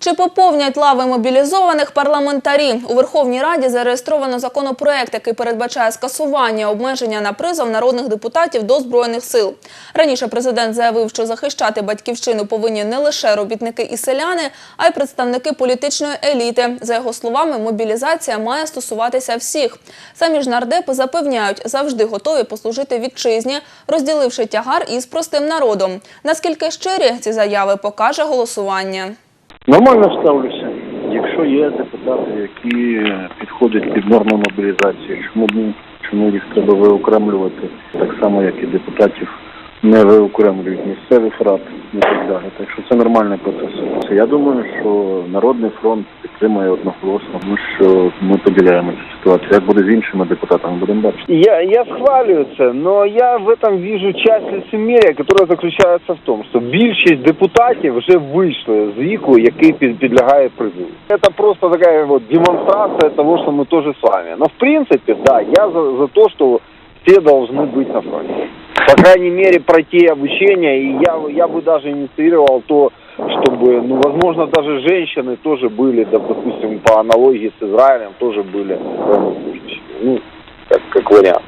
Чи поповнять лави мобілізованих парламентарі? У Верховній Раді зареєстровано законопроект, який передбачає скасування обмеження на призов народних депутатів до Збройних сил. Раніше президент заявив, що захищати батьківщину повинні не лише робітники і селяни, а й представники політичної еліти. За його словами, мобілізація має стосуватися всіх. Самі ж нардепи запевняють, завжди готові послужити вітчизні, розділивши тягар із простим народом. Наскільки щирі ці заяви покаже голосування. Нормально ставлюся. Якщо є депутати, які підходять під норму мобілізації, чому б чому їх треба виокремлювати, так само як і депутатів не виокремлюють місцевих рад і так далі. Так що це нормальний процес. Я думаю, що Народний фронт підтримує одноголосно, тому що ми поділяємо цю ситуацію. Як буде з іншими депутатами, будемо бачити. Я, я схвалюю це, но я в этом вижу часть лицемерия, которая заключається в тому, що більшість депутатів вже вийшли з віку, який під, підлягає призову. Це просто така вот демонстрація того, що ми теж з вами. Но в принципе, да, я за, за то, что все должны быть на фронте. По крайней мере, пройти обучение, и я, я бы даже инициировал то, чтобы, ну, возможно, даже женщины тоже были, да, допустим, по аналогии с Израилем, тоже были. Ну, как, как вариант.